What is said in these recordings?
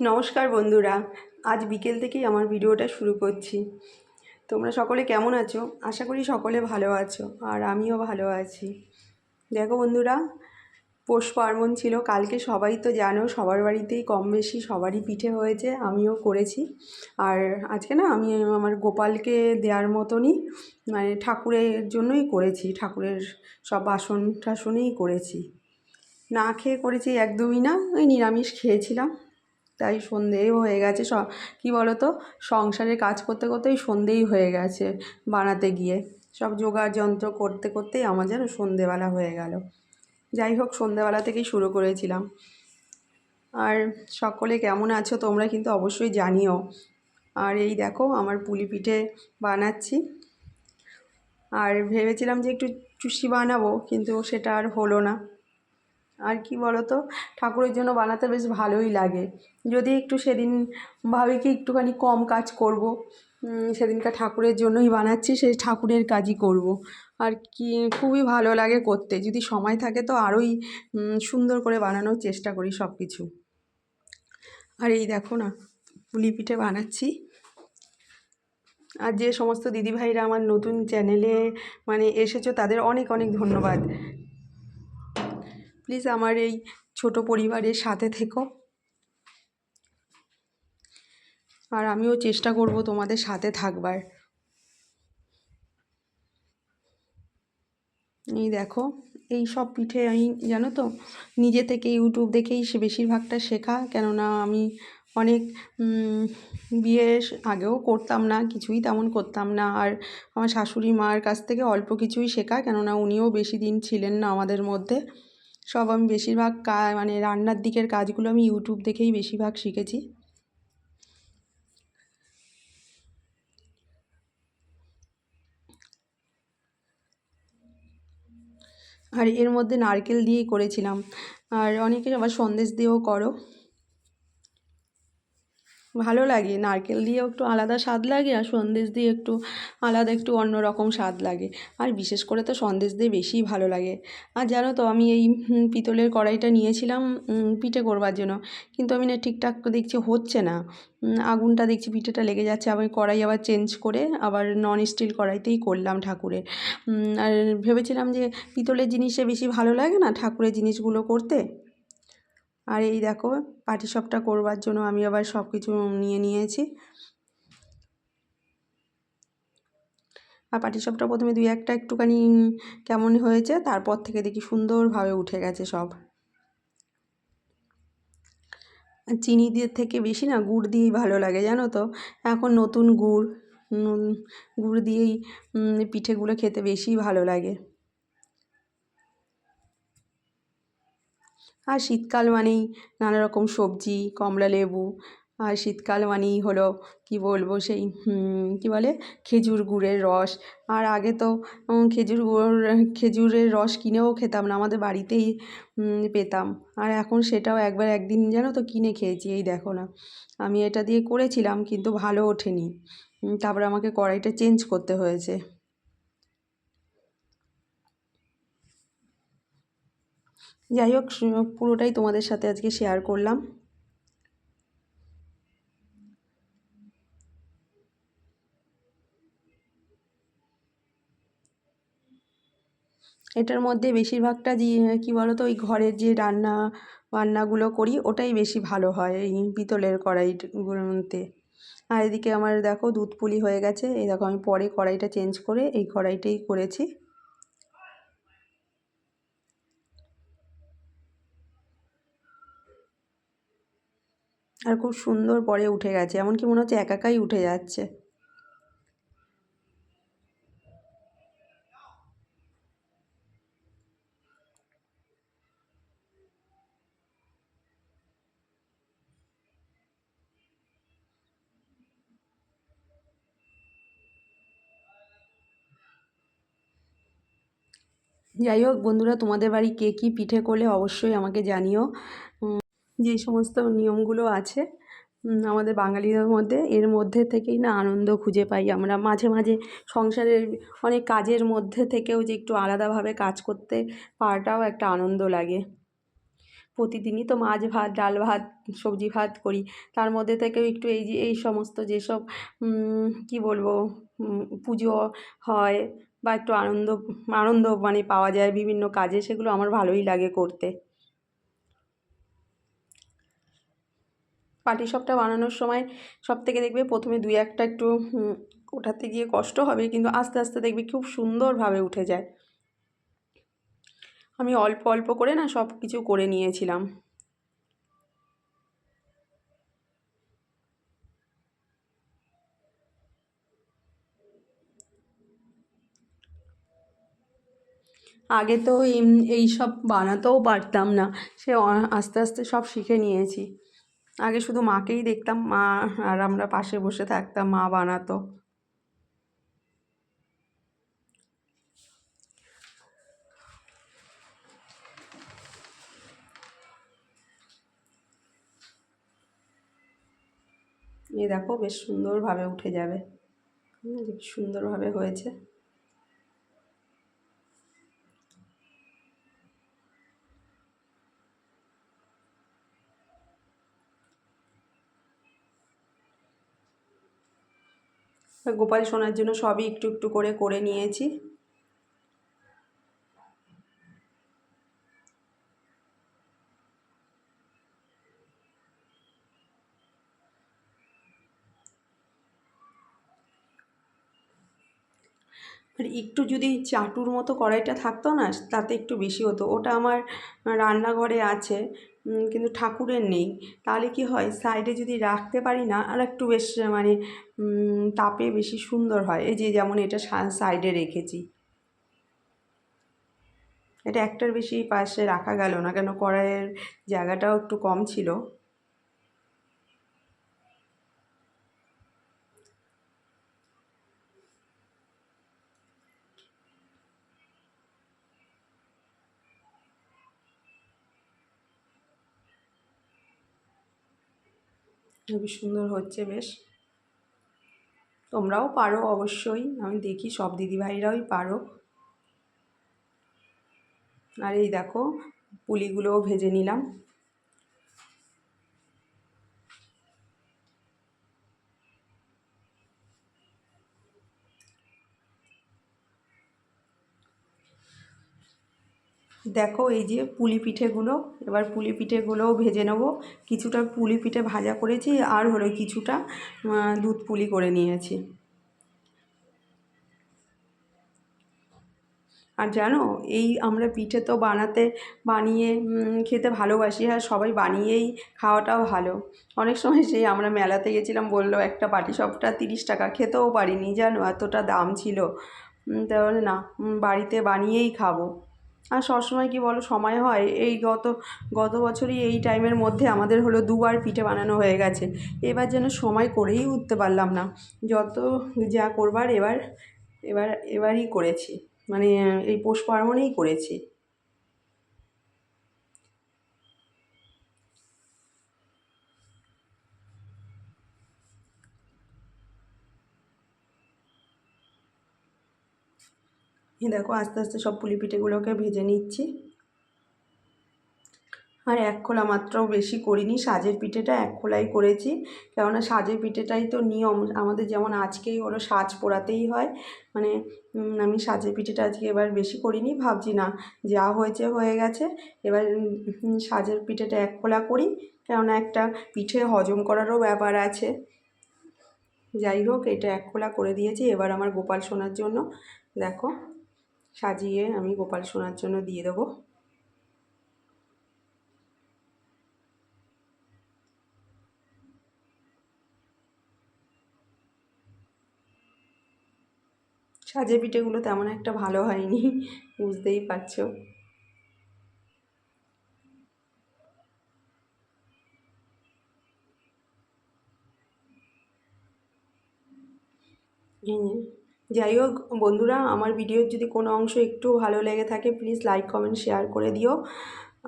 নমস্কার বন্ধুরা, আজ বিকেল থেকেই আমার ভিডিওটা শুরু করছি। তোমরা সকলে কেমন আছো? আশা করি সকলে ভালো আছো, আর আমিও ভালো আছি। দেখো বন্ধুরা, পৌষ পার্বণ ছিল, কালকে সবাই তো জানো, সবার বাড়িতেই কম বেশি সবারই পিঠে হয়েছে, আমিও করেছি। আর আজকে না, আমি আমার গোপালকে দেওয়ার মতনই মানে ঠাকুরের জন্যই করেছি, ঠাকুরের সব বাসন টাসনেই করেছি। না খেয়ে করেছি একদমই না, ওই নিরামিষ খেয়েছিলাম। তাই সন্ধেও হয়ে গেছে স, কী বলো তো সংসারে কাজ করতে করতেই সন্ধেই হয়ে গেছে বানাতে গিয়ে। সব জোগাড় যন্ত্র করতে করতেই আমার যেন সন্ধেবেলা হয়ে গেল। যাই হোক, সন্ধেবেলা থেকেই শুরু করেছিলাম। আর সকলে কেমন আছো তোমরা কিন্তু অবশ্যই জানিও। আর এই দেখো, আমার পুলি পিঠে বানাচ্ছি। আর ভেবেছিলাম যে একটু চুষি বানাবো, কিন্তু সেটা আর হলো না। আর কি বলতো? ঠাকুরের জন্য বানাতে বেশ ভালোই লাগে। যদি একটু সেদিন ভাবি কি একটুখানি কম কাজ করব সেদিনকার ঠাকুরের জন্যই বানাচ্ছি সেই ঠাকুরের কাজই করব। আর কি, খুবই ভালো লাগে করতে। যদি সময় থাকে তো আরোই সুন্দর করে বানানোর চেষ্টা করি সব কিছু আর এই দেখো না, পুলি পিঠে বানাচ্ছি। আর যে সমস্ত দিদিভাইরা আমার নতুন চ্যানেলে মানে এসেছ, তাদের অনেক অনেক ধন্যবাদ। প্লিজ আমার এই ছোট পরিবারের সাথে থেকো। আর আমিও চেষ্টা করব তোমাদের সাথে থাকবার। এই দেখো, এই সব পিঠে আমি, জানো তো, নিজে থেকে ইউটিউব দেখেই সে বেশিরভাগটা শেখা, কেননা আমি অনেক বিয়ের আগেও করতাম না, কিছুই তেমন করতাম না, আর আমার শাশুড়ি মার কাছ থেকে অল্প কিছুই শেখা, কেননা উনিও বেশি দিন ছিলেন না আমাদের মধ্যে। সব আমি বেশিরভাগ কা মানে রান্নার দিকের কাজগুলো আমি ইউটিউব দেখেই বেশিরভাগ শিখেছি। আর এর মধ্যে নারকেল দিয়েই করেছিলাম। আর অনেকে আবার সন্দেশ দিয়েও করো। ভালো লাগে। নারকেল দিয়েও একটু আলাদা স্বাদ লাগে আর সন্দেশ দিয়ে একটু আলাদা একটু অন্য রকম স্বাদ লাগে। আর বিশেষ করে তো সন্দেশ দিয়ে বেশিই ভালো লাগে। আর জানো তো, আমি এই পিতলের কড়াইটা নিয়েছিলাম পিঠে করবার জন্য। কিন্তু আমি না ঠিকঠাক দেখছি হচ্ছে না। আগুনটা দেখছি পিঠেটা লেগে যাচ্ছে। আমি কড়াই আবার চেঞ্জ করে আবার নন স্টিল কড়াইতেই করলাম ঠাকুরের। আর ভেবেছিলাম যে পিতলের জিনিসে বেশি ভালো লাগে না ঠাকুরের জিনিসগুলো করতে? আর এই দেখো পাটিসাপটা করবার জন্য আমি আবার সব কিছু নিয়ে নিয়েছি। আর পাটিসাপটা প্রথমে দুই একটা একটুখানি কেমন হয়েছে, তারপর থেকে দেখি সুন্দরভাবে উঠে গেছে সব। চিনি দিয়ে থেকে বেশি না, গুড় দিয়েই ভালো লাগে, জানো তো? এখন নতুন গুড় গুড় দিয়েই পিঠেগুলো খেতে বেশি ভালো লাগে। আর শীতকাল মানেই নানা রকম সবজি, কমলা লেবু, আর শীতকাল মানেই হলো, কি বলব সেই কী বলে, খেজুর গুড়ের রস। আর আগে তো খেজুর গুড়, খেজুরের রস কিনেও খেতাম না, আমাদের বাড়িতেই পেতাম। আর এখন সেটাও একবার একদিন জানো তো কিনে খেয়েছি, এই দেখো না। আমি এটা দিয়ে করেছিলাম কিন্তু ভালো ওঠেনি। তারপরে আমাকে কড়াইটা চেঞ্জ করতে হয়েছে। যাই হোক পুরোটাই তোমাদের সাথে আজকে শেয়ার করলাম। এটার মধ্যে বেশিরভাগটা যে, কী বলো তো ওই ঘরের যে রান্না বান্নাগুলো করি, ওটাই বেশি ভালো হয়, এই পিতলের কড়াইগুলোতে। আর এদিকে আমার দেখো দুধ পুলি হয়ে গেছে, এই দেখো আমি পরে কড়াইটা চেঞ্জ করে এই কড়াইটাই করেছি। আর খুব সুন্দর পরে উঠে গেছে, এমনকি মনে হচ্ছে একাকাই উঠে যাচ্ছে। যাই হোক বন্ধুরা, তোমাদের বাড়ি কে কী পিঠে করলে অবশ্যই আমাকে জানিও। যে সমস্ত নিয়মগুলো আছে আমাদের বাঙালিদের মধ্যে, এর মধ্যে থেকেই না আনন্দ খুঁজে পাই আমরা। মাঝে মাঝে সংসারের অনেক কাজের মধ্যে থেকেও যে একটু আলাদাভাবে কাজ করতে পারাটাও একটা আনন্দ লাগে। প্রতিদিনই তো মাছ ভাত, ডাল ভাত, সবজি ভাত করি। তার মধ্যে থেকেও একটু এই যে, এই সমস্ত যেসব কী বলব পুজো হয় বা একটু আনন্দ আনন্দ মানে পাওয়া যায় বিভিন্ন কাজে, সেগুলো আমার ভালোই লাগে করতে। পাটিসাপটা বানানোর সময় সব থেকে দেখবে প্রথমে দুই একটা একটু ওঠাতে গিয়ে কষ্ট হবে, কিন্তু আস্তে আস্তে দেখবে খুব সুন্দরভাবে উঠে যায়। আমি অল্প অল্প করে না সব কিছু করে নিয়েছিলাম। আগে তো এই সব বানাতেও পারতাম না, সে আস্তে আস্তে সব শিখে নিয়েছি। আগে শুধু মাকেই দেখতাম, মা আর আমরা পাশে বসে থাকতাম, মা বানাতো। এই দেখো, বেশ সুন্দরভাবে উঠে যাবে। সুন্দরভাবে হয়েছে। গোপাল সোনার জন্য সবই একটু একটু করে করে নিয়েছি। একটু যদি চাটুর মতো কড়াইটা থাকতো না, তাতে একটু বেশি হতো। ওটা আমার রান্নাঘরে আছে। কিন্তু ঠাকুরের নেই। তাহলে কি হয়? সাইডে যদি রাখতে পারি না, আর একটু বেশ মানে তাপে বেশি সুন্দর হয়। এই যে যেমন এটা সাইডে রেখেছি। এটা একটার বেশি পাশে রাখা গেল না কেন? কড়াইয়ের জায়গাটাও একটু কম ছিল। খুবই সুন্দর হচ্ছে বেশ। তোমরাও পারো অবশ্যই, আমি দেখি সব দিদিভাইরাই পারো। আর এই দেখো, পুলিগুলোও ভেজে নিলাম। দেখো এই যে পুলি পিঠেগুলো, এবার পুলি পিঠেগুলোও ভেজে নেব। কিছুটা পুলি পিঠে ভাজা করেছি আর হলো কিছুটা দুধ পুলি করে নিয়েছি। আর জানো, এই আমরা পিঠে তো বানাতে, বানিয়ে খেতে ভালোবাসি আর সবাই বানিয়েই খাওয়াটাও ভালো। অনেক সময় সেই আমরা মেলাতে গেছিলাম, বলল একটা পাটি সবটা তিরিশ টাকা, খেতেও পারিনি, জানো, এতটা দাম ছিল। তাহলে না বাড়িতে বানিয়েই খাব। আর সবসময় কি বলো, সময় হয়? এই গত গত বছরই এই টাইমের মধ্যে আমাদের হলো দুবার পিঠে বানানো হয়ে গেছে। এবার যেন সময় করেই উঠতে পারলাম না। যত যা করবার এবার এবার, এবারই করেছি। মানে এই পৌষ পার্বণেই করেছি। দেখো, আস্তে আস্তে সব পুলি পিঠেগুলোকে ভেজে নিচ্ছি। আর এক খোলা মাত্র বেশি করিনি, সাজের পিঠেটা এক খোলাই করেছি। কেননা সাজের পিঠেটাই তো নিয়ম, আমাদের যেমন আজকেই হলো সাজ পোড়াতেই হয় মানে আমি সাজের পিঠেটা আজকে এবার বেশি করিনি, ভাবছি না, যা হয়েছে হয়ে গেছে, এবার সাজের পিঠেটা এক খোলা করি, কেননা একটা পিঠে হজম করারও ব্যাপার আছে। যাই হোক, এটা এক খোলা করে দিয়েছি, এবার আমার গোপাল সোনার জন্য, দেখো। সাজিয়ে আমি গোপাল সোনার জন্য দিয়ে দেবো। সাজে পিঠেগুলো তেমন একটা ভালো হয়নি, বুঝতেই পারছ। যাই হোক, বন্ধুরা, আমার ভিডিওর যদি কোনো অংশ একটু ভালো লেগে থাকে প্লিজ লাইক কমেন্ট শেয়ার করে দিও।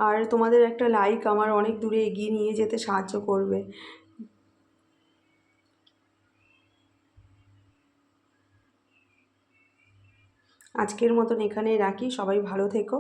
আর তোমাদের একটা লাইক আমার অনেক দূরে এগিয়ে নিয়ে যেতে সাহায্য করবে। আজকের মতন এখানে রাখি। সবাই ভালো থেকো।